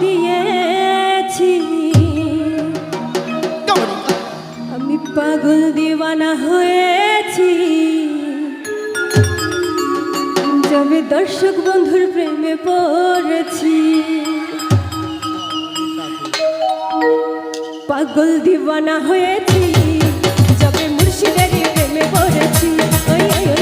দিয়েছি। আমি পাগল দিওয়ানা হয়েছি। আমি দর্শক বন্ধুর প্রেমে পড়েছি। পাগল দিওয়ানা হয়েছি। যাবে মুর্শিদের প্রেমে পড়েছি। ওই।